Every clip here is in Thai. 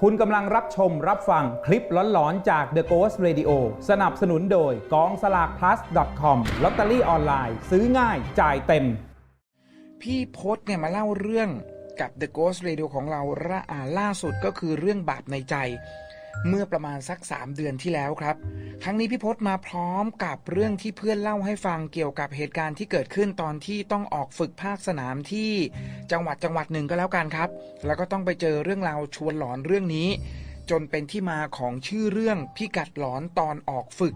คุณกำลังรับชมรับฟังคลิปหลอนๆ จาก The Ghost Radio สนับสนุนโดยกองสลาก plus com ลอตเตอรี่ออนไลน์ซื้อง่ายจ่ายเต็ม พี่พศเนี่ยมาเล่าเรื่องกับ The Ghost Radio ของเราละอ่าล่าสุดก็คือเรื่องบาปในใจ เมื่อประมาณสัก 3 เดือนที่แล้วครับ ครั้งนี้พี่พศมาพร้อมกับเรื่องที่เพื่อนเล่าให้ฟังเกี่ยวกับเหตุการณ์ที่เกิดขึ้นตอนที่ต้องออกฝึกภาคสนามที่จังหวัดจังหวัดหนึ่งก็แล้วกันครับ แล้วก็ต้องไปเจอเรื่องราวชวนหลอนเรื่องนี้ จนเป็นที่มาของชื่อเรื่องพิกัดหลอนตอนออกฝึก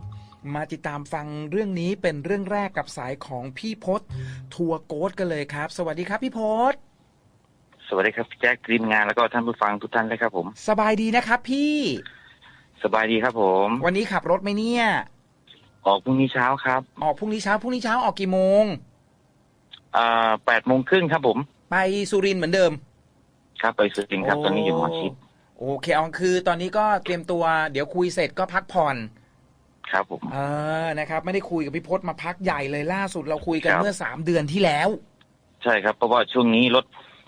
มาติดตามฟังเรื่องนี้เป็นเรื่องแรกกับสายของพี่พศทัวร์โกดกันเลยครับ สวัสดีครับพี่พศ สวัสดีครับพี่แจ็คทีมงานแล้วก็ท่านผู้ฟังทุกท่านเลยครับผม สบายดีนะครับพี่สบายดีครับผม วันนี้ขับรถไหมเนี่ย ออกพรุ่งนี้เช้าครับ ออกพรุ่งนี้เช้าพรุ่งนี้เช้าออกกี่โมงอ่าแปดโมงครึ่งครับผม ไปสุรินทร์เหมือนเดิม ครับไปสุรินทร์ครับตอนนี้อยู่หมอชิดโอเคเอาคือตอนนี้ก็เตรียมตัวเดี๋ยวคุยเสร็จก็พักผ่อนครับผมเออนะครับ ไม่ได้คุยกับพี่พศมาพักใหญ่เลยล่าสุดเราคุยกันครับเมื่อสามเดือนที่แล้ว ใช่ครับเพราะว่าช่วงนี้รถ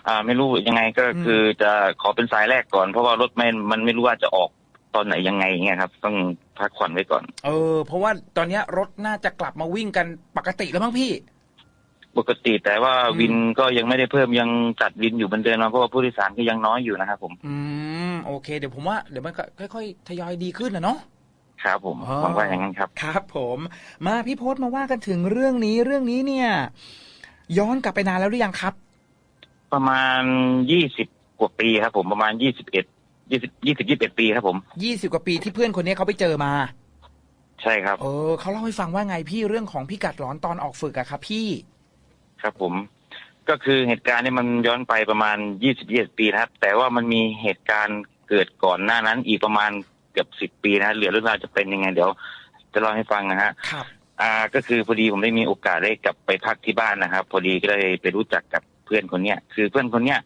อ่า ไม่รู้ยังไงก็อืมคือจะขอเป็นสายแรกก่อน เพราะว่ารถไม่มันไม่รู้ว่าจะออกตอนไหนยังไงอย่างเงี้ยครับ ต้องพักผ่อนไว้ก่อน เออ เพราะว่าตอนเนี้ยรถน่าจะกลับมาวิ่งกันปกติแล้วมั้งพี่ ปกติแต่ว่าอืมวินก็ยังไม่ได้เพิ่มยังจัดวินอยู่เหมือนเดิมนะเพราะว่าผู้โดยสารก็ยังน้อยอยู่นะครับผมอืมโอเค เดี๋ยวผมว่าเดี๋ยวมันก็ค่อยๆทยอยดีขึ้นนะเนาะครับผมอ๋อหวังว่าอย่างนั้นครับ ครับผม มาพี่พศมาว่ากันถึงเรื่องนี้เรื่องนี้เนี่ย ย้อนกลับไปนานแล้วหรือยังครับ ประมาณยี่สิบกว่าปีครับผมประมาณยี่สิบเอ็ดยี่สิบยี่สิบยี่สิบเอ็ดปีครับผมยี่สิบกว่าปีที่เพื่อนคนนี้เขาไปเจอมา ใช่ครับ เออเขาเล่าให้ฟังว่าไงพี่เรื่องของพิกัดหลอนตอนออกฝึกอะครับพี่ ครับผม ก็คือเหตุการณ์เนี้มันย้อนไปประมาณยี่สิบยี่ปีนะครับ แต่ว่ามันมีเหตุการณ์เกิดก่อนหน้านั้น อีกประมาณเกือบสิบ10ปีนะฮะเหลือเรื่องราวจะเป็นยังไงเดี๋ยว จะเล่าให้ฟังนะฮะครับอ่าก็คือพอดีผมได้มีโอกาสได้กลับไปพักที่บ้านนะครับ พอดีก็ได้ไปรู้จักกับเพื่อนคนเนี้ยคือเพื่อนคนเนี้ย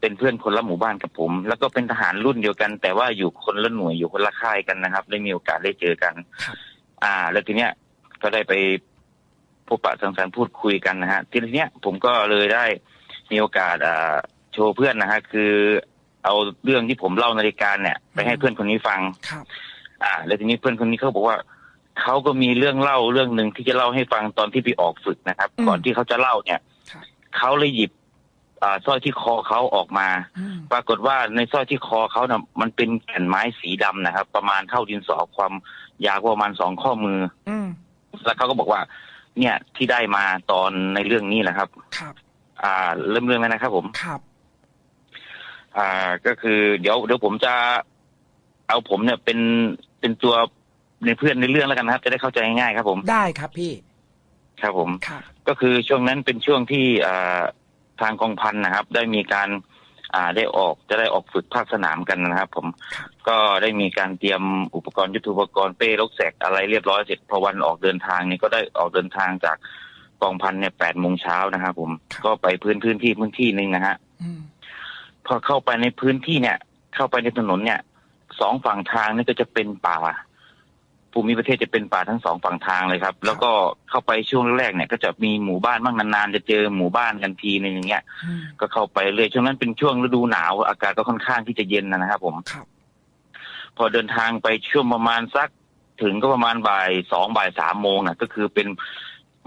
เป็นเพื่อนคนละหมู่บ้านกับผม แล้วก็เป็นทหารรุ่นเดียวกัน แต่ว่าอยู่คนละหน่วยอยู่คนละค่ายกันนะครับ ได้มีโอกาสได้เจอกันครับอ่า แล้วทีเนี้ยก็ได้ไปพบปะสังสรรค์พูดคุยกันนะฮะทีเนี้ยผมก็เลยได้มีโอกาสอ่าโชว์เพื่อนนะฮะคือเอาเรื่องที่ผมเล่าในรายการเนี่ยไปให้เพื่อนคนนี้ฟังครับ อ่า แล้วทีนี้เพื่อนคนนี้เขาบอกว่าเขาก็มีเรื่องเล่าเรื่องหนึ่งที่จะเล่าให้ฟังตอนที่ไปออกฝึกนะครับอืมก่อนที่เขาจะเล่าเนี่ยครับเขาเลยหยิบอ่า สร้อยที่คอเขาออกมาอืมปรากฏว่าในสร้อยที่คอเขาน่ะมันเป็นแก่นไม้สีดำนะครับ ประมาณเท่าดินสอความยาวประมาณสองข้อมือ อืมแล้วเขาก็บอกว่า เนี่ยที่ได้มาตอนในเรื่องนี้แหละครับ ครับ อ่า เริ่มเรื่องแล้วนะครับ ผมครับ อ่าก็คือ เดี๋ยวเดี๋ยวผมจะเอาผมเนี่ยเป็นเป็นตัวในเพื่อนในเรื่องแล้วกันนะครับ จะได้เข้าใจง่ายๆครับ ผมได้ครับพี่ ครับผมครับก็คือช่วงนั้นเป็นช่วงที่อ่า ทางกองพันนะครับ ได้มีการอ่าได้ออกจะได้ออกฝึกภาคสนามกันนะครับ ผมครับก็ได้มีการเตรียมอุปกรณ์ยุทโธปกรณ์เป้ลกแสกอะไรเรียบร้อยเสร็จพอวันออกเดินทางเนี่ยก็ได้ออกเดินทางจากกองพันเนี่ยแปดโมงเช้านะครับผมก็ไปพื้นพื้นที่พื้นที่หนึ่งนะฮะอืมพอเข้าไปในพื้นที่เนี่ย เข้าไปในถนนเนี่ยสองฝั่งทางนี่ก็จะเป็นป่า ภูมิประเทศจะเป็นป่าทั้งสองฝั่งทางเลยครับ แล้วก็เข้าไปช่วงแรกเนี่ย ก็จะมีหมู่บ้านบ้างนานๆจะเจอหมู่บ้านกันทีนึงอย่างเงี้ยอืมก็เข้าไปเรื่อยช่วงนั้นเป็นช่วงฤดูหนาว อากาศก็ค่อนข้างที่จะเย็นนะครับ ผมครับพอเดินทางไปช่วงประมาณสักถึงก็ประมาณบ่ายสองบ่ายสามโมงนะก็คือเป็น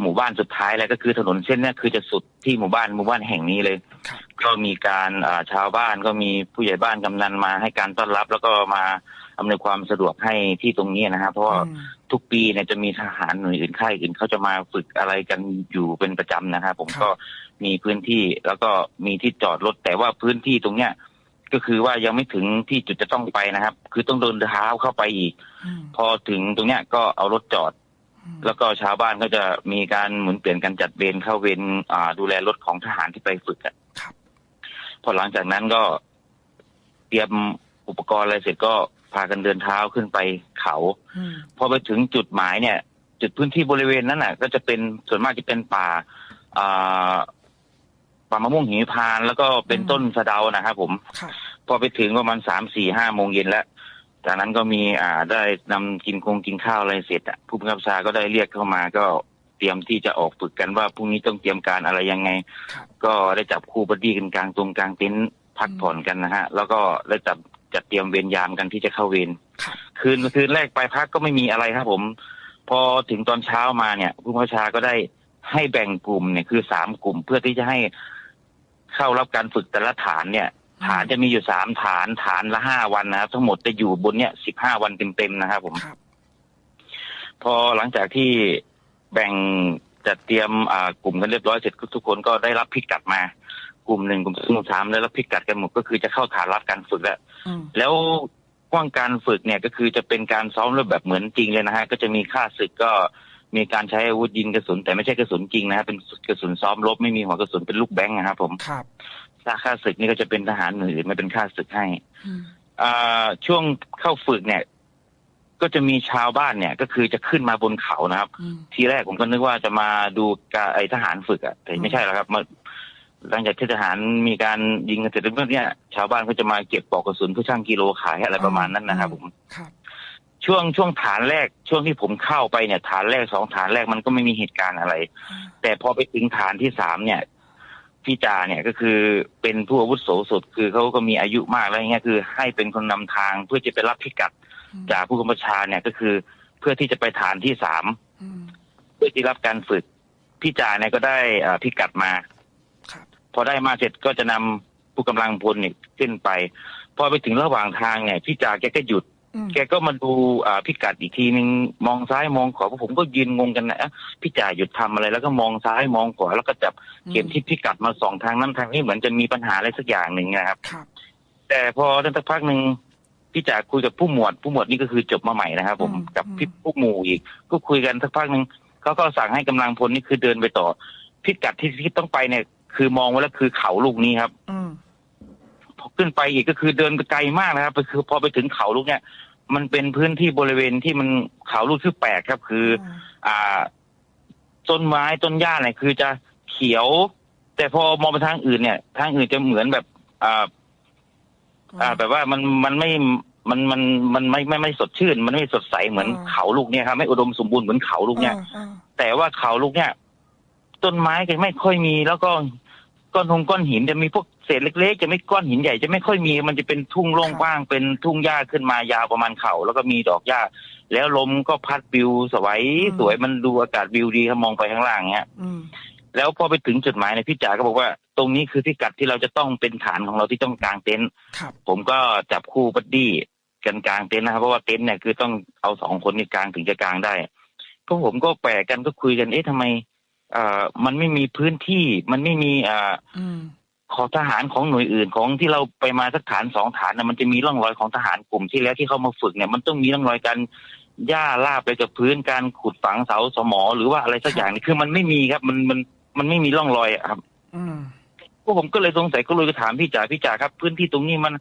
หมู่บ้านสุดท้ายแล้วก็คือถนนเส้นเนี้ยคือจะสุดที่หมู่บ้านหมู่บ้านแห่งนี้เลยครับก็มีการอ่าชาวบ้านก็มีผู้ใหญ่บ้านกำนันมาให้การต้อนรับแล้วก็มา อำนวยความสะดวกให้ที่ตรงนี้นะครับ เพราะว่าอืมทุกปีเนี่ยจะมีทหารหน่วยอื่นค่ายอื่นเขาจะมาฝึกอะไรกันอยู่เป็นประจำนะครับ ผมครับก็มีพื้นที่แล้วก็มีที่จอดรถแต่ว่าพื้นที่ตรงเนี้ยก็คือว่ายังไม่ถึงที่จุดจะต้องไปนะครับ คือต้องเดินเท้าเข้าไปอีกอืมพอถึงตรงเนี้ยก็เอารถจอดอืมแล้วก็ชาวบ้านก็จะมีการหมุนเปลี่ยนกันจัดเวรเข้าเวรอ่าดูแลรถของทหารที่ไปฝึกอะครับพอหลังจากนั้นก็เตรียมอุปกรณ์อะไรเสร็จก็ พากันเดินเท้าขึ้นไปเขาอืมพอไปถึงจุดหมายเนี่ย จุดพื้นที่บริเวณนั้นน่ะ ก็จะเป็นส่วนมากจะเป็นป่าอ่าป่ามะม่วงหิมพานต์แล้วก็เป็นต้นสะเดานะครับผมครับพอไปถึงประมาณสามสี่ห้าโมงเย็นแล้ว จากนั้นก็มีอ่าได้นำกินคงกินข้าวอะไรเสร็จอะผู้บังคับบัญชาก็ได้เรียกเข้ามาก็เตรียมที่จะออกฝึกกันว่าพรุ่งนี้ต้องเตรียมการอะไรยังไงครับก็ได้จับคู่บัดดี้กันกลางตรงกลางเต็นท์พักผ่อนกันนะฮะ แล้วก็ได้จับ จัดเตรียมเวรยามกันที่จะเข้าเวรครับคืนคืนแรกไปพักก็ไม่มีอะไรครับผม พอถึงตอนเช้ามาเนี่ยผู้บัญชาก็ได้ให้แบ่งกลุ่มเนี่ยคือสามกลุ่มเพื่อที่จะให้เข้ารับการฝึกแต่ละฐานเนี่ยอืมฐานจะมีอยู่สามฐานฐานละห้าวันนะครับ ทั้งหมดจะอยู่บนเนี่ยสิบห้าวันเต็มๆนะครับผมครับพอหลังจากที่แบ่งจัดเตรียมอ่ากลุ่มกันเรียบร้อยเสร็จทุกคนก็ได้รับพิกัดมา กลุ่มหนึ่งกลุ่มสองกลุ่มสามได้รับพิกัดกันหมดก็คือจะเข้าฐานรับการฝึกแล้วอืมแล้วกว้างการฝึกเนี่ยก็คือจะเป็นการซ้อมรูปแบบเหมือนจริงเลยนะฮะก็จะมีค่าศึกก็มีการใช้อาวุธยิงกระสุน แต่ไม่ใช่กระสุนจริงนะฮะเป็นกระสุนซ้อมรบไม่มีหัวกระสุนเป็นลูกแบงค์นะครับผมครับถ้าค่าศึกนี่ก็จะเป็นทหารหน่วยอื่นมาเป็นค่าศึกให้อืมอ่าช่วงเข้าฝึกเนี่ย ก็จะมีชาวบ้านเนี่ย ก็คือจะขึ้นมาบนเขานะครับอืมทีแรกผมก็นึกว่าจะมาดูการไอทหารฝึกอะแต่ไม่ใช่แล้วครับมา หลังจากที่ทหารมีการยิงกันเสร็จแล้วเนี่ยชาวบ้านก็จะมาเก็บปลอกกระสุนเพื่อชั่งกิโลขายอะไรประมาณนั้นนะครับผมครับช่วงช่วงฐานแรกช่วงที่ผมเข้าไปเนี่ยฐานแรกสองฐานแรกมันก็ไม่มีเหตุการณ์อะไร แต่พอไปถึงฐานที่สามเนี่ยพี่จาเนี่ยก็คือเป็นผู้อาวุโสสุดคือเขาก็มีอายุมากแล้วอย่างเงี้ยคือ ให้เป็นคนนำทางเพื่อจะไปรับพิกัดจากผู้กำกับชาเนี่ยก็คือ เพื่อที่จะไปฐานที่สามอืมเพื่อที่รับการฝึกพี่จ่าเนี่ยก็ได้เอ่อพิกัดมาครับ พอได้มาเสร็จก็จะนำผู้กำลังพลเนี่ยขึ้นไป พอไปถึงระหว่างทางเนี่ยพี่จ่าแกก็หยุดอืมแกก็มาดูอ่าพิกัดอีกทีนึงมองซ้ายมองขวาพวกผมก็ยืนงงกันนะเอ๊ะพี่จ่าหยุดทำอะไร แล้วก็มองซ้ายมองขวาแล้วก็จับเข็มที่พิกัดมาสองทางนั้นทางนี้เหมือนจะมีปัญหาอะไรสักอย่างหนึ่งนะครับครับแต่พอได้สักพักหนึ่งพี่จ่าคุยกับผู้หมวด ผู้หมวดนี่ก็คือจบมาใหม่นะครับผมอืมกับอืมพี่ผู้หมู่อีก ก็คุยกันสักพักหนึ่งเขาก็สั่งให้กำลังพลนี่คือเดินไปต่อพิกัดที่ที่ต้องไปเนี่ย คือมองไว้แล้วคือเขาลูกนี้ครับอืมพอขึ้นไปอีกก็คือเดินไปไกลมากนะครับคือพอไปถึงเขาลูกเนี่ย มันเป็นพื้นที่บริเวณที่มันเขาลูกที่แปลกครับ คือ อ่า ต้นไม้ต้นหญ้าเนี่ยคือจะเขียว แต่พอมองไปทางอื่นเนี่ย ทางอื่นจะเหมือนแบบ อ่า อ่าแบบว่ามันมันไม่มันมันมันไม่ไม่ไม่สดชื่น มันไม่สดใสเหมือนอ่าเขาลูกเนี่ยครับไม่อุดมสมบูรณ์เหมือนเขาลูกเนี่ยอ่าอ่าแต่ว่าเขาลูกเนี่ย ต้นไม้ก็ไม่ค่อยมี แล้วก็ก้อนหงก้อนหินจะมีพวกเศษเล็กๆ จะไม่ก้อนหินใหญ่จะไม่ค่อยมี มันจะเป็นทุ่งโล่งว่างเป็นทุ่งหญ้าขึ้นมายาวประมาณเข่าแล้วก็มีดอกหญ้า แล้วลมก็พัดวิวสวยสวยมันดูอากาศวิวดีครับมองไปข้างล่างเนี้ยอืมแล้วพอไปถึงจุดหมายเนี่ยพี่จ๋าก็บอกว่า ตรงนี้คือพิกัดที่เราจะต้องเป็นฐานของเราที่ต้องกางเต็นท์ครับผมก็จับคู่บัดดี้กันกลางเต็นท์นะครับเพราะว่าเต็นท์เนี่ยคือต้องเอาสองคนนี่กลางถึงจะกลางได้ก็ผมก็แปลกกันก็คุยกันเอ๊ะทำไมเอ่อ มันไม่มีพื้นที่ มันไม่มีเอ่ออืมของทหารของหน่วยอื่นของที่เราไปมาสักฐานสองฐานนะมันจะมีร่องรอยของทหารกลุ่มที่แล้วที่เขามาฝึกเนี่ยมันต้องมีร่องรอยการหญ้าลาบไปกับพื้นการขุดฝังเสาสมอ หรือว่าอะไรสักอย่างนี่คือมันไม่มีครับ มันมันมันไม่มีร่องรอยอะครับอืมพวกผมก็เลยสงสัยก็เลยไปถามพี่จ๋าพี่จ๋าครับ พื้นที่ตรงนี้มัน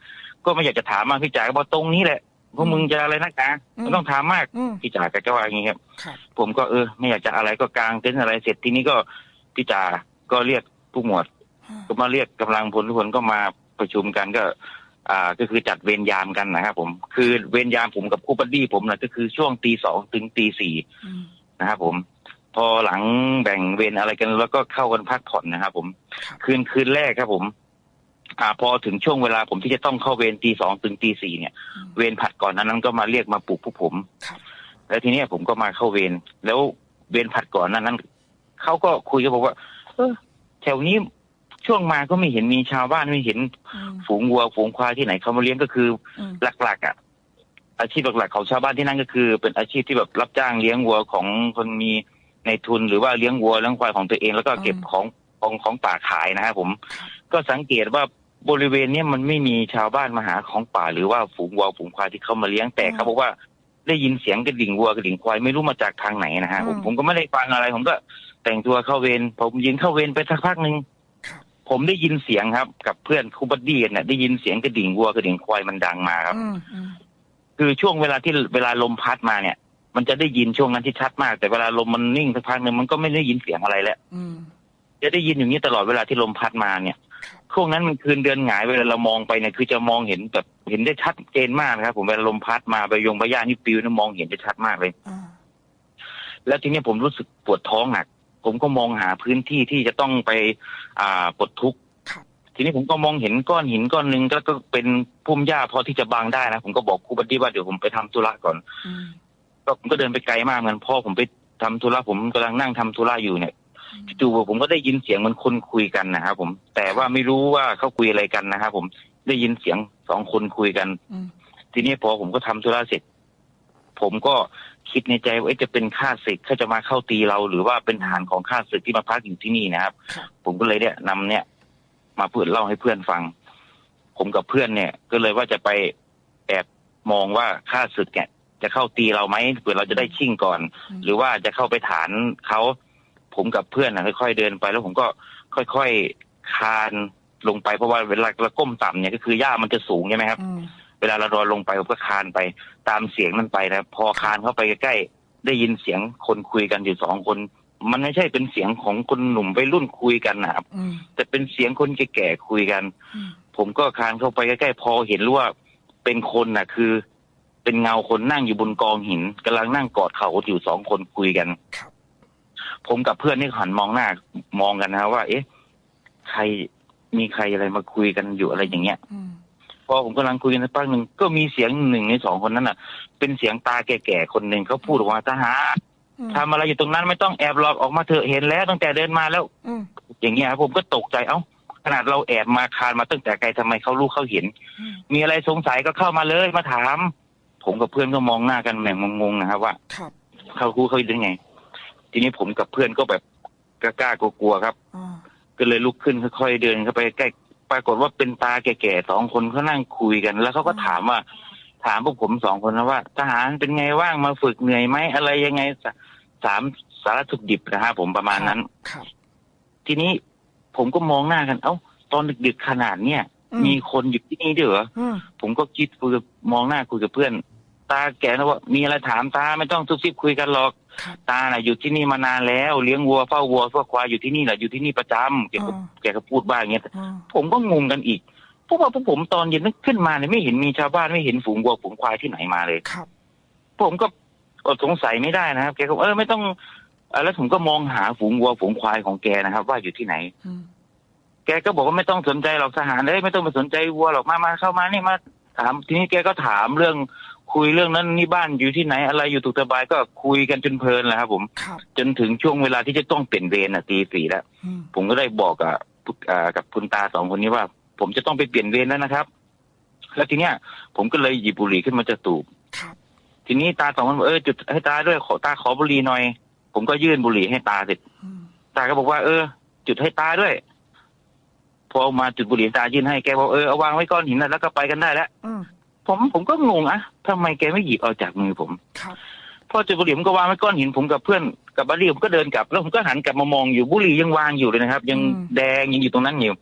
ก็ไม่อยากจะถามมากพี่จ๋าก็บอกตรงนี้แหละ พวกมึงจะอะไรนักหนาไม่ต้องถามมากอืมพี่จ๋าก็จะว่าอย่างนี้ครับครับผมก็เออ ไม่อยากจะอะไรก็กางเต็นท์อะไรเสร็จทีนี้ก็พี่จ๋าก็เรียกผู้หมวด ก็มาเรียกกำลังพลทุกคนก็มาประชุมกันก็ อ่าก็คือจัดเวรยามกันนะครับผมคือเวรยามผมกับคู่บัดดี้ผมนะก็คือช่วงตีสองถึงตีสี่อืมนะครับผมพอหลังแบ่งเวรอะไรกันแล้วก็เข้ากันพักผ่อนนะครับผมครับคืนคืนแรกครับผม อ่าพอถึงช่วงเวลาผมที่จะต้องเข้าเวรตีสองถึงตีสี่เนี่ยอืมเวรผัดก่อนนั้นนั้นก็มาเรียกมาปลุกพวกผมครับแล้วทีเนี้ยผมก็มาเข้าเวรแล้วเวรผัดก่อนนั้นนั้นเขาก็คุยกันบอกว่า เออแถวนี้ช่วงมาก็ไม่เห็นมีชาวบ้านไม่เห็นอืมฝูงวัวฝูงควายที่ไหนเขามาเลี้ยงก็คืออืมหลักๆอะอาชีพหลักๆของชาวบ้านที่นั่นก็คือ เป็นอาชีพที่แบบรับจ้างเลี้ยงวัวของคนมีในทุนหรือว่าเลี้ยงวัวเลี้ยงควายของตัวเองแล้วก็เก็บของของของป่าขายนะครับผม ก็สังเกตว่า บริเวณเนี้ยมันไม่มีชาวบ้านมาหาของป่า หรือว่าฝูงวัวฝูงควายที่เขามาเลี้ยงแต่เขาบอกว่าได้ยินเสียงกระดิ่งวัวกระดิ่งควายไม่รู้มาจากทางไหนนะฮะผมผมก็ไม่ได้ฟังอะไร ผมก็แต่งตัวเข้าเวรผมยืนเข้าเวรไปสักพักหนึ่งครับผมได้ยินเสียงครับ กับเพื่อนคูบัดดี้เนี่ยได้ยินเสียงกระดิ่งวัวกระดิ่งควายมันดังมาครับอืมอืมคือช่วงเวลาที่เวลาลมพัดมาเนี่ย มันจะได้ยินช่วงนั้นที่ชัดมาก แต่เวลาลมมันนิ่งสักพักหนึ่งมันก็ไม่ได้ยินเสียงอะไรแล้วอืมจะได้ยินอย่างนี้ตลอดเวลาที่ลมพัดมาเนี่ย ช่วงนั้นมันคืนเดือนหงายเวลาเรามองไปเนี่ยคือจะมองเห็นแบบเห็นได้ชัดเจนมากนะครับ ผมเวลาลมพัดมาใบยงใบหญ้านี่ปลิวนี่มองเห็นได้ชัดมากเลย อ่าแล้วทีเนี้ยผมรู้สึกปวดท้องหนัก ผมก็มองหาพื้นที่ที่จะต้องไป อ่าปลดทุกข์ครับททีนี้ผมก็มองเห็นก้อนหินก้อนหนึ่งแล้วก็เป็นพุ่มหญ้าพอที่จะบังได้นะผมก็บอกครูบัดดี้ว่าเดี๋ยวผมไปทำธุระก่อน อืมก็ผมก็เดินไปไกลมากเหมือนพ่อผมไปทำธุระผมกำลังนั่งทำธุระอยู่เนี่ย จู่ๆผมก็ได้ยินเสียงเหมันคนคุยกันนะครับผม แต่ว่าไม่รู้ว่าเขาคุยอะไรกันนะครับผมได้ยินเสียงสองคนคุยกันอืมทีนี้พอผมก็ทำธุระเสร็จ ผมก็คิดในใจว่าเอ๊ะจะเป็นข้าศึกเขาจะมาเข้าตีเรา หรือว่าเป็นฐานของข้าศึกที่มาพักอยู่ที่นี่นะครับครับผมก็เลยเนี่ยนำเนี่ย มาเพื่อนเล่าให้เพื่อนฟัง ผมกับเพื่อนเนี่ย ก็เลยว่าจะไปแอบมองว่าข้าศึกเนี่ยจะเข้าตีเราไหมเผื่อเราจะได้ชิ่งก่อน หรือว่าจะเข้าไปฐานเขา ผมกับเพื่อนนะค่อยๆเดินไป แล้วผมก็ค่อยๆคานลงไปเพราะว่าเวลาเราก้มต่ำเนี่ยก็คือหญ้ามันจะสูงใช่ไหมครับอืมเวลาเรารอลงไปผมก็คานไปตามเสียงมันไปนะพอคานเข้าไปใกล้ๆได้ยินเสียงคนคุยกันอยู่สองคน มันไม่ใช่เป็นเสียงของคนหนุ่มไปรุ่นคุยกันนะครับอืมแต่เป็นเสียงคนแก่ๆคุยกันอืมผมก็คานเข้าไปใกล้ๆพอเห็นรู้ว่าเป็นคนน่ะ คือ เป็นเงาคนนั่งอยู่บนกองหินกำลังนั่งกอดเข่าอยู่สองคนคุยกันครับ ผมกับเพื่อนนี่หันมองหน้ามองกันนะครับว่า เอ๊ะ ใครมีใครอะไรมาคุยกันอยู่อะไรอย่างเงี้ยอืมพอผมกำลังคุยกันสักพักหนึ่งก็มีเสียงหนึ่งในสองคนนั้นน่ะ เป็นเสียงตาแก่ๆคนหนึ่งเขาพูดออกมาทหารอืมทำอะไรอยู่ตรงนั้นไม่ต้องแอบหลอกออกมาเถอะเห็นแล้วตั้งแต่เดินมาแล้วอืมอย่างเงี้ยครับผมก็ตกใจเอ้าขนาดเราแอบมาคานมาตั้งแต่ไกลทำไมเขารู้เขาเห็นอืมมีอะไรสงสัยก็เข้ามาเลยมาถาม ผมกับเพื่อนก็มองหน้ากันแหม่งงงๆนะครับว่าครับเขารู้เขาได้ไง ทีนี้ผมกับเพื่อนก็แบบกล้าๆกลัวๆครับอ่าก็เลยลุกขึ้นค่อยๆเดินเข้าไปใกล้ปรากฏว่าเป็นตาแก่ๆสองคนเขานั่งคุยกัน แล้วเขาก็ถามว่า ถามพวกผมสองคนนะว่า ทหารเป็นไงว่างมาฝึกเหนื่อยไหมอะไรยังไงสสามสารสุขดิบนะฮะผมประมาณนั้น ครับ ทีนี้ผมก็มองหน้ากัน เอ้า ตอนดึกๆขนาดเนี้ยอืมีคนอยู่ที่นี่ด้วยเหรออืมผมก็คิดคุยกับมองหน้าคุยกับเพื่อน ตาแกนะว่ามีอะไรถามตาไม่ต้องซุบซิบคุยกันหรอกครับ ตาน่ะอยู่ที่นี่มานานแล้วเลี้ยงวัวเฝ้าวัวเฝ้าควายอยู่ที่นี่แหละอยู่ที่นี่ประจำแกก็อ่าแกก็พูดบ้างอย่างเงี้ยอ่าผมก็งงกันอีกเพราะว่าพวกผมตอนเย็นนึกขึ้นมาเนี่ยไม่เห็นมีชาวบ้านไม่เห็นฝูงวัวฝูงควายที่ไหนมาเลยครับ ผมก็อดสงสัยไม่ได้นะครับ แกก็เออไม่ต้องเอ่อแล้วผมก็มองหาฝูงวัวฝูงควายของแกนะครับ ว่าอยู่ที่ไหนอืมแกก็บอกว่าไม่ต้องสนใจหรอกทหารเลยไม่ต้องไปสนใจวัวหรอกมามาเข้ามานี่มาถามทีนี้แกก็ถามเรื่อง คุยเรื่องนั้นนี่บ้านอยู่ที่ไหนอะไรอยู่ถูกสบายก็คุยกันจนเพลินแหละครับ ผมครับจนถึงช่วงเวลาที่จะต้องเปลี่ยนเวรน่ะตีสี่แล้วอืมผมก็ได้บอกกับอ่ากับคุณตาสองคนนี้ว่า ผมจะต้องไปเปลี่ยนเวรแล้วนะครับ แล้วทีเนี้ย ผมก็เลยหยิบบุหรี่ขึ้นมาจะตูบครับทีนี้ตาสองคนบอกเออจุดให้ตาด้วยขอตาขอบุหรี่หน่อย ผมก็ยื่นบุหรี่ให้ตาเสร็จอืมตาก็บอกว่า เออ จุดให้ตาด้วยพอมาจุดบุหรี่ตายื่นให้แกบอกเออเอาวางไว้ก้อนหินนะแล้วก็ไปกันได้แล้วอืม ผมผมก็งงอะทำไมแกไม่หยิบเอาจากมือผมครับพอจุดบุหรี่ผมก็วางไว้ก้อนหินผมกับเพื่อนกับบัดดี้ผมก็เดินกลับ แล้วผมก็หันกลับมามองอยู่บุหรี่ยังวางอยู่เลยนะครับ ยังแดงยังอยู่ตรงนั้นอยู่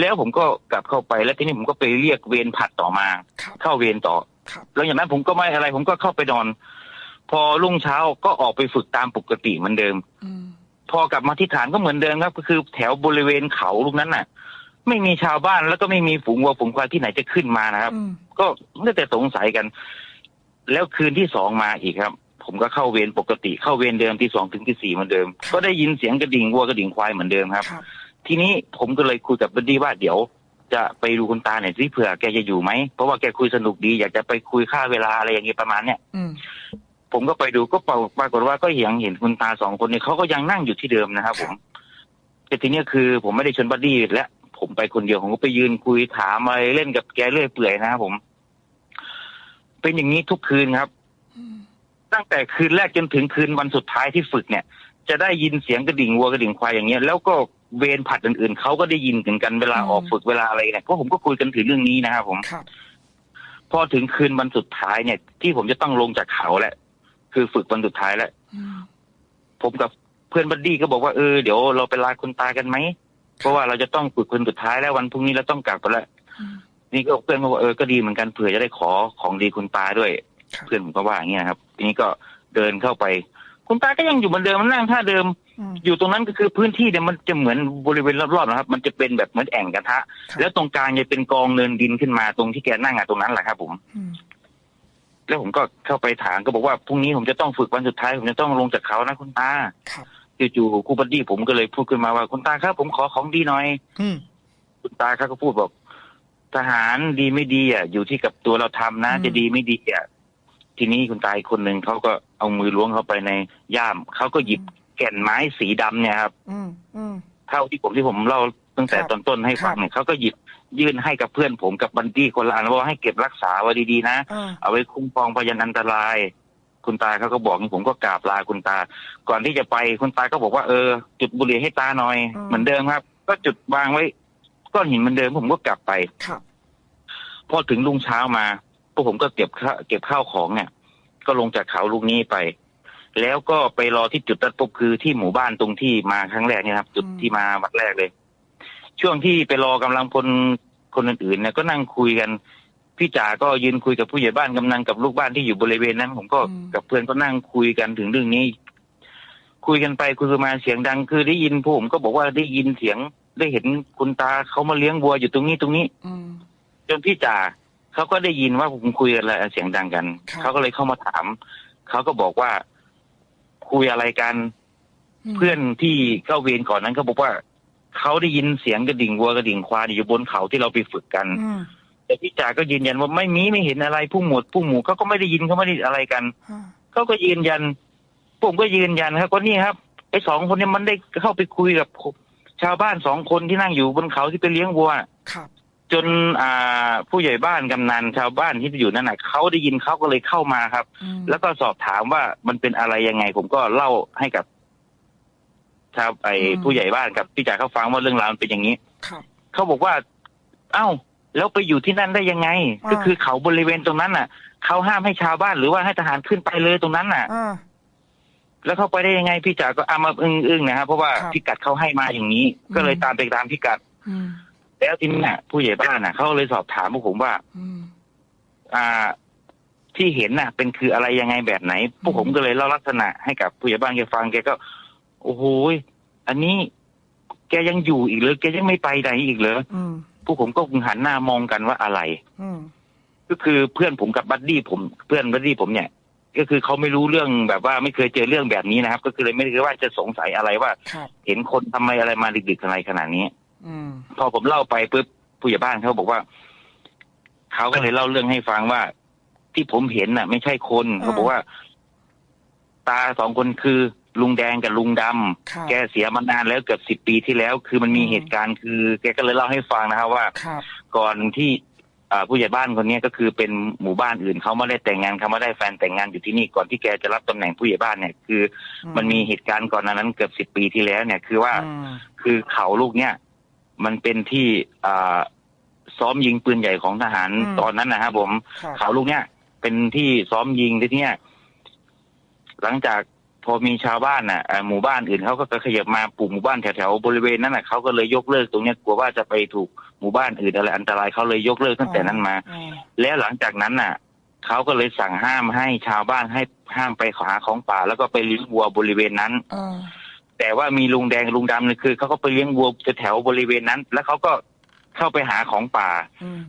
แล้วผมก็กลับเข้าไปแล้วทีนี้ผมก็ไปเรียกเวรผัดต่อมาครับเข้าเวรต่อครับแล้วอย่างนั้นผมก็ไม่อะไร ผมก็เข้าไปนอน พอรุ่งเช้าก็ออกไปฝึกตามปกติเหมือนเดิมอืมพอกลับมาที่ฐานก็เหมือนเดิมครับ ก็คือแถวบริเวณเขาลูกนั้นน่ะ ไม่มีชาวบ้านแล้วก็ไม่มีฝูงวัวฝูงควายที่ไหนจะขึ้นมานะครับอืมก็ไม่แต่สงสัยกัน แล้วคืนที่สองมาอีกครับ ผมก็เข้าเวรปกติเข้าเวรเดิมที่สองถึงที่สี่เหมือนเดิม ก็ได้ยินเสียงกระดิ่งวัวกระดิ่งควายเหมือนเดิมครับครับทีนี้ผมก็เลยคุยกับบัดดี้ว่าเดี๋ยวจะไปดูคุณตาหน่อยสิเผื่อแกจะอยู่ไหม เพราะว่าแกคุยสนุกดีอยากจะไปคุยค่าเวลาอะไรอย่างเงี้ยประมาณเนี้ยอืมผมก็ไปดูก็ปรากฏว่าก็ยังเห็นคุณตาสองคนนี้เขาก็ยังนั่งอยู่ที่เดิมนะครับผมแต่ทีเนี้ยคือผมไม่ได้ชวนบัดดี้และ ผมไปคนเดียวผมก็ไปยืนคุยถามอะไรเล่นกับแกเรื่อยเปื่อยนะครับผม เป็นอย่างนี้ทุกคืนครับอืมตั้งแต่คืนแรกจนถึงคืนวันสุดท้ายที่ฝึกเนี่ย จะได้ยินเสียงกระดิ่งวัวกระดิ่งควายอย่างเงี้ยแล้วก็เวรผัดอื่นๆเขาก็ได้ยินถึงกันเวลาออกฝึกเวลาอะไรเนี่ยเพราะผมก็คุยกันถึงเรื่องนี้นะครับผมครับพอถึงคืนวันสุดท้ายเนี่ย ที่ผมจะต้องลงจากเขาแหละ คือฝึกวันสุดท้ายแล้วอืมผมกับเพื่อนบัดดี้ก็บอกว่าเออเดี๋ยวเราไปลาคุณตากันไหม เพราะว่าเราจะต้องฝึกคนสุดท้ายแล้ววันพรุ่งนี้เราต้องกลับไปแล้วอืมนี่ก็เพื่อนก็บอกเออก็ดีเหมือนกันเผื่อจะได้ขอของดีคุณตาด้วยครับเพื่อนผมก็ว่าอย่างเงี้ยครับทีนี้ก็เดินเข้าไป คุณตาก็ยังอยู่เหมือนเดิมนั่งท่าเดิมอืมอยู่ตรงนั้นก็คือพื้นที่เนี่ยมันจะเหมือนบริเวณรอบๆนะครับ มันจะเป็นแบบเหมือนแอ่งกระทะครับแล้วตรงกลางจะเป็นกองเนินดินขึ้นมาตรงที่แกนั่งอะตรงนั้นแหละครับผมอืมแล้วผมก็เข้าไปถามก็บอกว่าพรุ่งนี้ผมจะต้องฝึกวันสุดท้าย ผมจะต้องลงจากเขานะคุณตาครับ จู่ๆครูบัดดี้ผมก็เลยพูดขึ้นมาว่าคุณตาครับ ผมขอของดีหน่อย อืมคุณตาเขาก็พูดบอก ทหารดีไม่ดีอะ อยู่ที่กับตัวเราทำนะอืมจะดีไม่ดีอะทีนี้คุณตาอีกคนหนึ่งเขาก็เอามือล้วงเข้าไปในย่ามเขาก็หยิบแก่นไม้สีดำเนี่ยครับอืมอืมเท่าที่ผมที่ผมเล่าตั้งแต่ครับตอนต้นให้ฟังเนี่ยเขาก็หยิบยื่นให้กับเพื่อนผมกับบันดี้คนละอันว่าให้เก็บรักษาไว้ดีๆนะอ่าเอาไว้คุ้มครองพยันอันตราย คุณตาเขาก็บอกอย่างนี้ผมก็กราบลาคุณตา ก่อนที่จะไปคุณตาก็บอกว่าเออ จุดบุหรี่ให้ตาหน่อย เหมือนเดิมครับ ก็จุดวางไว้ก้อนหินเหมือนเดิมผมก็กลับไปครับพอถึงลุงเช้ามาพวกผมก็เก็บข้าเก็บข้าวของเนี่ย ก็ลงจากเขาลูกนี้ไป แล้วก็ไปรอที่จุดนัดพบคือที่หมู่บ้านตรงที่มาครั้งแรกเนี่ยครับ จุดที่มาวัดแรกเลย ช่วงที่ไปรอกำลังพลคนอื่นๆเนี่ยก็นั่งคุยกัน พี่จ๋าก็ยืนคุยกับผู้ใหญ่บ้านกำนันกับลูกบ้านที่อยู่บริเวณนั้น ผมก็กับเพื่อนก็นั่งคุยกันถึงเรื่องนี้ คุยกันไปคุยกันมาเสียงดัง คือได้ยินพวกผมก็บอกว่าได้ยินเสียงได้เห็นคุณตาเขามาเลี้ยงวัวอยู่ตรงนี้ตรงนี้ อืม จนพี่จ่าเขาก็ได้ยินว่าผมคุยอะไรเสียงดังกัน ครับ เขาก็เลยเข้ามาถาม เขาก็บอกว่าคุยอะไรกัน มเพื่อนที่เข้าเวรก่อนนั้นเขาบอกว่าเขาได้ยินเสียงกระดิ่งวัวกระดิ่งควายอยู่บนเขาที่เราไปฝึกกัน อืม แต่พี่จ่าก็ยืนยันว่าไม่มีไม่เห็นอะไรผู้หมวดผู้หมู่เขาก็ไม่ได้ยินเขาไม่ได้อะไรกันอ่าเขาก็ยืนยันผมก็ยืนยันครับก็นี่ครับไอ้สองคนเนี้มันได้เข้าไปคุยกับชาวบ้านสองคนที่นั่งอยู่บนเขาที่ไปเลี้ยงวัวครับ จนอ่าผู้ใหญ่บ้านกำนันชาวบ้านที่อยู่นั่นน่ะเขาได้ยินเขาก็เลยเข้ามาครับอืมแล้วก็สอบถามว่ามันเป็นอะไรยังไง ผมก็เล่าให้กับชาวไอ้ผู้ใหญ่บ้านกับพี่จ่าเขาฟังว่าเรื่องราวมันเป็นอย่างนี้ครับเขาบอกว่า เอ้า แล้วไปอยู่ที่นั่นได้ยังไงอ่าก็คือเขาบริเวณตรงนั้นน่ะ เขาห้ามให้ชาวบ้านหรือว่าให้ทหารขึ้นไปเลยตรงนั้นน่ะอ่าแล้วเข้าไปได้ยังไงพี่จ๋าก็อามาอึ้งๆนะครับเพราะว่าครับพิกัดเขาให้มาอย่างนี้ ก็เลยอืมตามไปตามพิกัดอืมแล้วทีนี้น่ะผู้ใหญ่บ้านน่ะเขาเลยสอบถามพวกผมว่าอืมอ่า ที่เห็นน่ะ เป็นคืออะไรยังไงแบบไหน พวกผมก็เลยเล่าลักษณะให้กับผู้ใหญ่บ้านแกฟังแกก็ โอ้โหยอันนี้แกยังอยู่อีกเหรือแกยังไม่ไปไหนอีกเหรออืม พวกผมก็หันหน้ามองกันว่าอะไรอืมก็คือเพื่อนผมกับบัดดี้ผม เพื่อนบัดดี้ผมเนี่ย ก็คือเขาไม่รู้เรื่องแบบว่าไม่เคยเจอเรื่องแบบนี้นะครับ ก็คือเลยไม่ได้ว่าจะสงสัยอะไรว่าครับเห็นคนทำไมอะไรมาดึกๆอะไรขนาดนี้อืมพอผมเล่าไปปุ๊บผู้ใหญ่บ้านเขาบอกว่าเขาก็เลยเล่าเรื่องให้ฟังว่า ที่ผมเห็นน่ะ ไม่ใช่คนอ่าเขาบอกว่า ตาสองคนคือ ลุงแดงกับลุงดำครับแกเสียมานานแล้วเกือบสิบปีที่แล้ว คือมันมีอืมเหตุการณ์คือ แกก็เลยเล่าให้ฟังนะครับว่าครับก่อนที่อ่าผู้ใหญ่บ้านคนนี้ก็คือเป็นหมู่บ้านอื่นเขาไม่ได้แต่งงานเขาไม่ได้แฟนแต่งงานอยู่ที่นี่ก่อนที่แกจะรับตำแหน่งผู้ใหญ่บ้านเนี่ยคือ มันมีเหตุการณ์ก่อนหนานั้นเกือบสิบปีที่แล้วเนี่ยคือว่าอืมคือเขาลูกเนี่ยมันเป็นที่อ่าซ้อมยิงปืนใหญ่ของทหารอืมตอนนั้นนะครับผมครับเขาลูกเนี่ยเป็นที่ซ้อมยิงที่เนี่ยหลังจาก พอมีชาวบ้านน่ะเอ่อหมู่บ้านอื่นเขาก็ขยับมาปลูกหมู่บ้านแถวๆบริเวณนั้นน่ะเขาก็เลยยกเลิกตรงเนี้ยกลัวว่าจะไปถูกหมู่บ้านอื่นอะไรอันตรายเขาเลยยกเลิกตั้งแต่นั้นมาอืมแล้วหลังจากนั้นน่ะเขาก็เลยสั่งห้ามให้ชาวบ้านให้ห้ามไปหาของป่า แล้วก็ไปเลี้ยงวัวบริเวณนั้นอ่าแต่ว่ามีลุงแดงลุงดำเนี่ยคือเขาก็ไปเลี้ยงวัวแถวๆบริเวณนั้น แล้วเขาก็เข้าไปหาของป่าอืม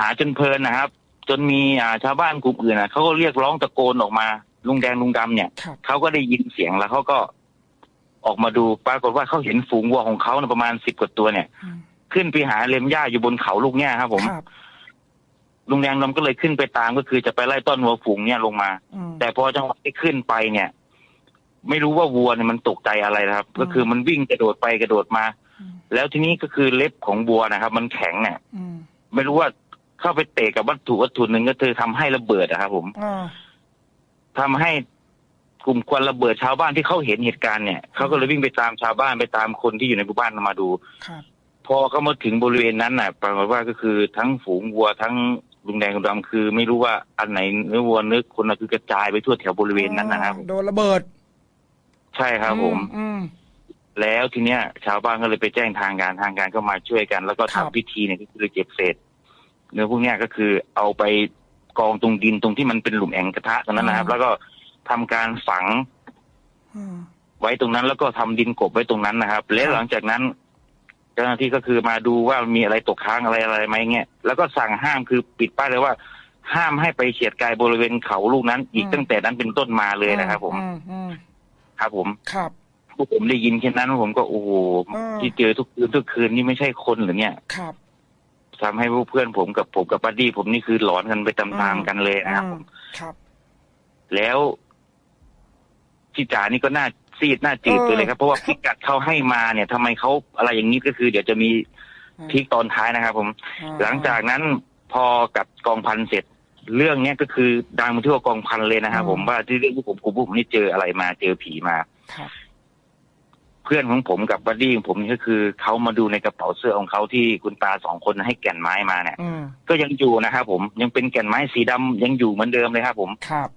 หาจนเพลินนะครับ จนมีอ่าชาวบ้านกลุ่มอื่นอะเขาก็เรียกร้องตะโกนออกมา ลุงแดงลุงดำเนี่ยครับเขาก็ได้ยินเสียงแล้วเขาก็ออกมาดูปรากฏว่าเขาเห็นฝูงวัวของเขาน่ะประมาณสิบกว่าตัวเนี่ย อืมขึ้นไปหาเล็มหญ้าอยู่บนเขาลูกเนี่ยครับผมครับลุงแดงดำก็เลยขึ้นไปตามก็คือจะไปไล่ต้อนวัวฝูงเนี่ยลงมา อืม แต่พอจังหวะที่ขึ้นไปเนี่ย ไม่รู้ว่าวัวเนี่ยมันตกใจอะไรนะครับ อืม ก็คือมันวิ่งกระโดดไปกระโดดมา อืมแล้วทีนี้ก็คือเล็บของวัวนะครับ มันแข็งเนี่ย อืมไม่รู้ว่าเข้าไปเตะกับวัตถุวัตถุหนึ่งก็คือทำให้ระเบิดอะครับผม อ่า ทำให้กลุ่มควันระเบิดชาวบ้านที่เขาเห็นเหตุการณ์เนี่ยเขาก็เลยวิ่งไปตามชาวบ้านไปตามคนที่อยู่ในหมู่บ้านมาดูครับพอเขามาถึงบริเวณนั้นน่ะปรากฏว่าก็คือทั้งฝูงวัวทั้งลุงแดงลุงดำคือ ไม่รู้ว่าอันไหนเนื้อวัวเนื้อคนน่ะคือกระจายไปทั่วแถวบริเวณนั้นนะครับโดนระเบิด ใช่ครับผมอืมแล้วทีเนี้ย ชาวบ้านก็เลยไปแจ้งทางการทางการก็มาช่วยกัน แล้วก็ครัทำบพิธีเนี่ยก็คือเก็บเศษเนื้อพวกเนี้ยก็คือเอาไป กองตรงดินตรงที่มันเป็นหลุมแอ่งกระทะตรงนั้นนะครับ แล้วก็ทำการฝังอืมไว้ตรงนั้น แล้วก็ทำดินกบไว้ตรงนั้นนะครับ แล้วหลังจากนั้นเจ้าหน้าที่ก็คือมาดูว่ามีอะไรตกค้างอะไรอะไรไหมเงี้ยแล้วก็สั่งห้ามคือปิดป้ายเลยว่า ห้ามให้ไปเฉียดกายบริเวณเขาลูกนั้น อีกตั้งแต่นั้นเป็นต้นมาเลยนะครับ ผมอือืมครับผมครับพวกผมได้ยินแค่นั้นผมก็โอ้โหอ่าที่เจอทุกคืนทุกคืนนี่ไม่ใช่คนเหรือเนี่ยครับ ทำให้พวกเพื่อนผมกับผมกับบัดดี้ผมนี่คือหลอนกันไปตามๆกันเลยนะครับอืมครับ แล้วพี่จ๋านี่ก็น่าซีดน่าจืดเออไปเลยครับ เพราะว่าพิกัดเขาให้มาเนี่ยทำไมเขาอะไรอย่างนี้ก็คือ เดี๋ยวจะมีพีคตอนท้ายนะครับ ผมอ่หลังจากนั้นพอกับกองพันเสร็จ เรื่องเนี้ยก็คือดังไปทั่วกองพันเลยนะครับผมว่าที่เรื่องที่ผมกลุ่มผมนี่เจออะไรมาเจอผีมาครับ เพื่อนของผมกับบัดดี้ของผมนี่ก็คือเขามาดูในกระเป๋าเสื้อของเขาที่คุณตาสองคนให้แก่นไม้มาเนี่ยอืมก็ยังอยู่นะครับผมยังเป็นแก่นไม้สีดำยังอยู่เหมือนเดิมเลยครับผมครับ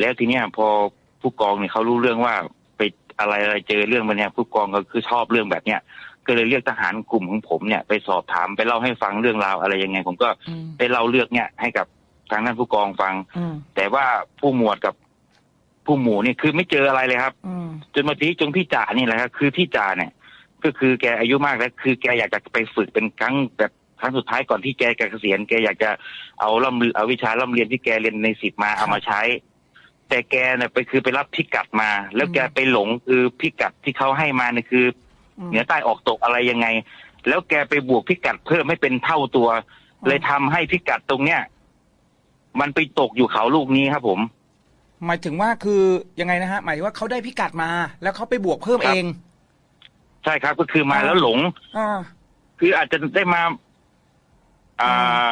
แล้วทีเนี้ยพอผู้กองเนี่ยเขารู้เรื่องว่าไปอะไรอะไรเจอเรื่องมันเนี่ยผู้กองก็คือชอบเรื่องแบบเนี้ยก็เลยเรียกทหารกลุ่มของผมเนี่ยไปสอบถามไปเล่าให้ฟังเรื่องราวอะไรยังไง ผมก็อืมได้เล่าเรื่องเนี่ยให้กับทางด้านผู้กองฟังอืมแต่ว่าผู้หมวดกับ ผู้หมู่นี่คือไม่เจออะไรเลยครับ อืมจนมาทีจงพี่จ่านี่แหละครับคือพี่จ่าเนี่ย ก็คือแกอายุมากแล้ว คือแกอยากจะไปฝึกเป็นครั้งแบบครั้งสุดท้ายก่อนที่แกจะเกษียณแกอยากจะเอาล่ำเอาวิชาล่ำเรียนที่แกเรียนในสิบมาเอามาใช้ แต่แกเนี่ยไปคือไปรับพิกัดมา แล้วแกไปหลงคือพิกัดที่เขาให้มาเนี่ยคือ เหนือใต้ออกตกอะไรยังไง แล้วแกไปบวกพิกัดเพิ่มไม่เป็นเท่าตัว เลยทำให้พิกัดตรงเนี้ยมันไปตกอยู่เขาลูกนี้ครับผม หมายถึงว่าคือยังไงนะฮะหมายถึงว่าเขาได้พิกัดมา แล้วเขาไปบวกเพิ่มครัเอบงใช่ครับก็คือมาอ่าแล้วหลง อ่า คืออาจจะได้มา อ่า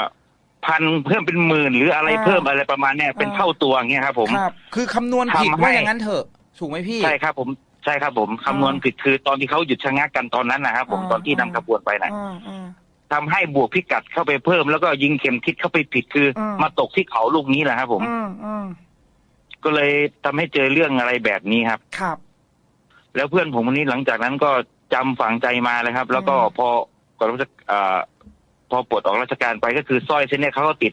พันเพิ่มเป็นหมื่นหรืออะไรอ่าเพิ่มอะไรประมาณเนี้ยเป็นอ่า เท่าตัวอย่างเงี้ยครับผม ครับ คือคำนวณผิดทำให้ ว่าอย่างนั้นเถอะถูกไหมพี่ ใช่ครับผมใช่ครับผมคำนวณผิดคือตอนที่เขาหยุดชะงักกันตอนนั้นนะครับผมอ่า ตอนที่นำอ่าขบวนไปนะอ่าอ่า ทำให้บวกพิกัดเข้าไปเพิ่มแล้วก็ยิงเข็มทิศเข้าไปผิดคืออม มาตกที่เขาลูกนี้แหละครับผม อืมอืม ก็เลยทำให้เจอเรื่องอะไรแบบนี้ครับ ครับ แล้วเพื่อนผมคนนี้หลังจากนั้นก็จำฝังใจมาเลยครับ แล้วก็อืมพอก่อนราชอ่าพอปลดออกราชการไปก็คือสร้อยเส้นเนี้ยเขาก็ติด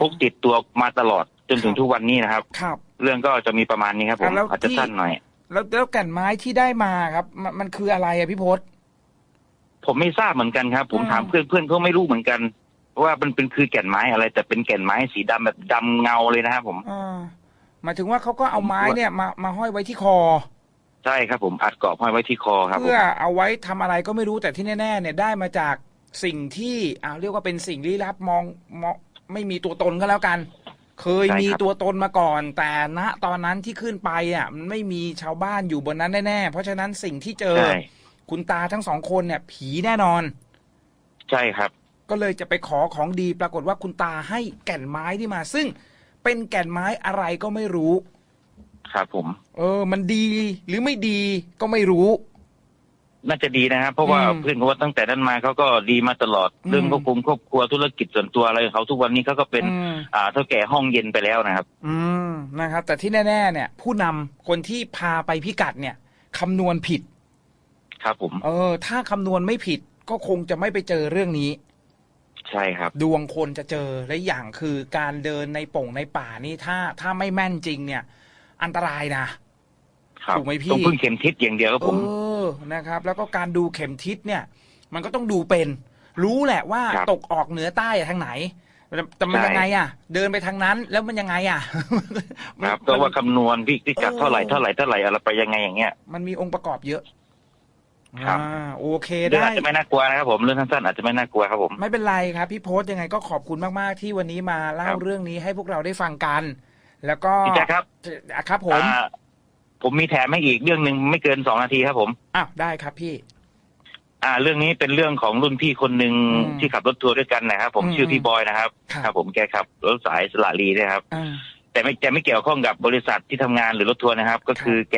พกติดตัวมาตลอดจนถึงทุกวันนี้นะครับ ครับ เรื่องก็จะมีประมาณนี้ครับผมอะแล้วอาจจะที่สั้นหน่อย แล้วแล้วแก่นไม้ที่ได้มาครับมันมันคืออะไรอะพี่พศผมไม่ทราบเหมือนกันครับผมอืมถามเพื่อนเพื่อนเขาไม่รู้เหมือนกัน ว่ามันเป็นคือแก่นไม้อะไร แต่เป็นแก่นไม้สีดำแบบดำเงาเลยนะครับผมอ่า หมายถึงว่าเขาก็เอาไม้เนี่ยมามาห้อยไว้ที่คอ ใช่ครับผมอัดเกาะห้อยไว้ที่คอครับผมเพื่อเอาไว้ทำอะไรก็ไม่รู้แต่ที่แน่ ๆ เนี่ยได้มาจากสิ่งที่อ่าเรียกว่าเป็นสิ่งลี้ลับมองมองไม่มีตัวตนก็แล้วกัน เคยมีตัวตนมาก่อน แต่ณตอนนั้นที่ขึ้นไปอะมันไม่มีชาวบ้านอยู่บนนั้นแน่ๆเพราะฉะนั้นสิ่งที่เจอ ใช่คุณตาทั้งสองคนเนี่ย ผีแน่นอน ใช่ครับ ก็เลยจะไปขอของดีปรากฏว่าคุณตาให้แก่นไม้ที่มา ซึ่ง เป็นแก่นไม้อะไรก็ไม่รู้ ครับผม เออ มันดีหรือไม่ดีก็ไม่รู้ น่าจะดีนะครับเพราะว่าอืมเพื่อนเขาว่าตั้งแต่นั้นมาเขาก็ดีมาตลอดอืม เรื่องควบคุมครอบครัวธุรกิจส่วนตัวอะไรของเขาทุกวันนี้เขาก็เป็น อืม อ่าเท่าแก่ห้องเย็นไปแล้วนะครับ อืมนะครับ แต่ที่แน่ ๆ เนี่ย ผู้นำคนที่พาไปพิกัดเนี่ยคำนวณผิด ครับผม เออ ถ้าคำนวณไม่ผิดก็คงจะไม่ไปเจอเรื่องนี้ ใช่ครับ ดวงคนจะเจอและอย่างคือการเดินในป่งในป่านี่ถ้าถ้าไม่แม่นจริงเนี่ย อันตรายนะครับถูกไหมพี่ต้องพึ่งเข็มทิศอย่างเดียวครับผม เออนะครับ แล้วก็การดูเข็มทิศเนี่ย มันก็ต้องดูเป็น รู้แหละว่าครับตกออกเหนือใต้อะทางไหนแต่แต่มันใช่ ยังไงอะ เดินไปทางนั้นแล้วมันยังไงอะ ครับก็ว่าคำนวณพิพิกัดเออเท่าไหร่เท่าไหร่เท่าไหร่อะไรไปยังไงอย่างเงี้ย มันมีองค์ประกอบเยอะ ครับ อ่าโอเคเรื่องได้ อาจจะไม่น่ากลัวนะครับผมเรื่องสั้นๆอาจจะไม่น่ากลัวครับผม ไม่เป็นไรครับพี่โพสต์ยังไงก็ขอบคุณมาก ๆ ที่วันนี้มาเล่าครับเรื่องนี้ให้พวกเราได้ฟังกัน แล้วก็พี่แจ๊คครับ อะครับผมอ่าผมมีแถมให้อีกเรื่องหนึ่งไม่เกินสองนาทีครับผม อ้าวได้ครับพี่ อ่า เรื่องนี้เป็นเรื่องของรุ่นพี่คนหนึ่งอืมที่ขับรถทัวร์ด้วยกันนะครับผมอืมชื่อพี่บอยนะครับ ครับ ครับ ผมแกขับรถสายสละรีนะครับ อ่า แต่ไม่แกไม่เกี่ยวข้องกับบริษัทที่ทำงานหรือรถทัวร์นะครับ ก็คือแก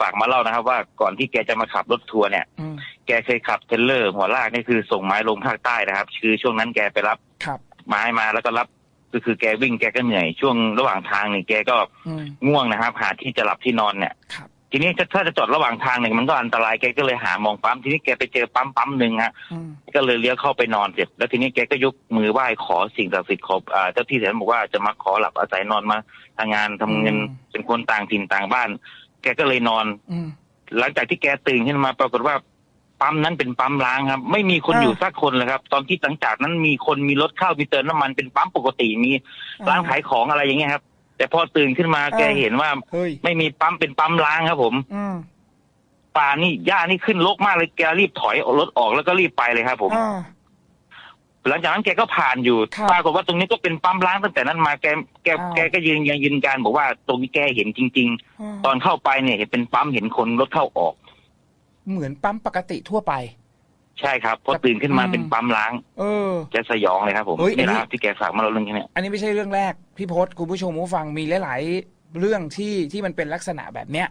ฝากมาเล่านะครับ ว่าก่อนที่แกจะมาขับรถทัวร์เนี่ยอืมแกเคยขับเทรลเลอร์หัวลากนี่คือส่งไม้ลงภาคใต้นะครับ คือช่วงนั้นแกไปรับครับไม้มาแล้วก็รับก็คือแกวิ่งแกก็เหนื่อยช่วงระหว่างทางเนี่ยแกก็อืมง่วงนะครับ หาที่จะหลับที่นอนเนี่ยครับ ทีนี้ถ้าถ้าจะจอดระหว่างทางเนี่ยมันก็อันตรายแกก็เลยหามองปั๊มทีนี้แกไปเจอปั๊มปั๊มหนึ่งฮะอืมก็เลยเลี้ยวเข้าไปนอนเสร็จ แล้วทีนี้แกก็ยกมือไหว้ขอสิ่งศักดิ์สิทธิ์ขออ่าเจ้าที่เสร็จบอกว่าจะมาขอหลับอาศัยนอนมาทำงานทำเงินเป็นคนต่างถิ่นต่างบ้าน แกก็เลยนอนอืมหลังจากที่แกตื่นขึ้นมาปรากฏว่าปั๊มนั้นเป็นปั๊มล้างครับ ไม่มีคนอ่าอยู่สักคนเลยครับ ตอนที่หลังจากนั้นมีคนมีรถเข้ามีเติมน้ำมันเป็นปั๊มปกติมีร้านขายของอะไรอย่างเงี้ยครับ แต่พอตื่นขึ้นมาอ่าแกเห็นว่าเฮ้ย ไม่มีปั๊มเป็นปั๊มล้างครับผม อืมป่านี่หญ้านี่ขึ้นรกมากเลยแกรีบถอยรถออกแล้วก็รีบไปเลยครับผม อ่า หลังจากนั้นแกก็ผ่านอยู่ครับปรากฏว่าตรงนี้ก็เป็นปั๊มล้างตั้งแต่นั้นมาแกแกอ้าว แกก็ยืนยันยืนการบอกว่าตรงนี้แกเห็นจริง ๆ ตอนเข้าไปเนี่ยเห็นเป็นปั๊มเห็นคนรถเข้าออก เหมือนปั๊มปกติทั่วไป ใช่ครับ พอตื่นขึ้นมาอืมเป็นปั๊มล้าง เออแกสยองเลยครับผมเฮ้ยอันนี่นี้แหละครับที่แกฝากมาเล่าเรื่องนี้เนี่ยอันนี้ไม่ใช่เรื่องแรก พี่พศคุณผู้ชมผู้ฟังมีหลาย ๆ เรื่องที่ที่มันเป็นลักษณะแบบเนี้ย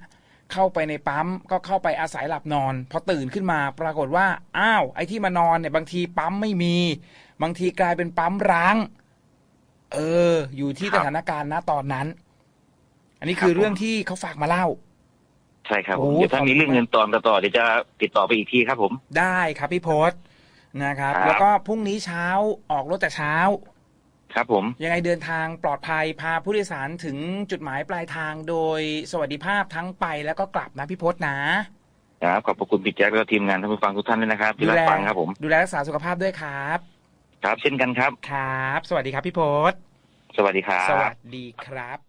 เข้าไปในปั๊มก็เข้าไปอาศัยหลับนอน พอตื่นขึ้นมาปรากฏว่าอ้าวไอ้ที่มานอนเนี่ยบางทีปั๊มไม่มี บางทีกลายเป็นปั๊มร้าง เออ อยู่ที่ครัสบถานการณ์ณตอนนั้น อันนี้คือครับผมเรื่องที่เขาฝากมาเล่า ใช่ครับผโอ้มเดี๋ยวถ้าขอบคุณมีเรื่องเงินตอนต่อๆเดี๋ยวจะติดต่อไปอีกทีครับผม ได้ครับพี่พศนะครับ ครับ แล้วก็พรุ่งนี้เช้าออกรถแต่เช้า ครับผม ยังไงเดินทางปลอดภัยพาผู้โดยสารถึงจุดหมายปลายทางโดยสวัสดิภาพทั้งไปแล้วก็กลับนะพี่พศนะ ครับ ขอบพระคุณพี่แจ็คและทีมงานท่านผู้ฟังทุกท่านด้วยนะครับที่รับฟังครับผม ดูแลรักษาสุขภาพด้วยครับ ครับ เช่นกันครับ ครับ สวัสดีครับพี่พศสวัสดีครับ สวัสดีครับ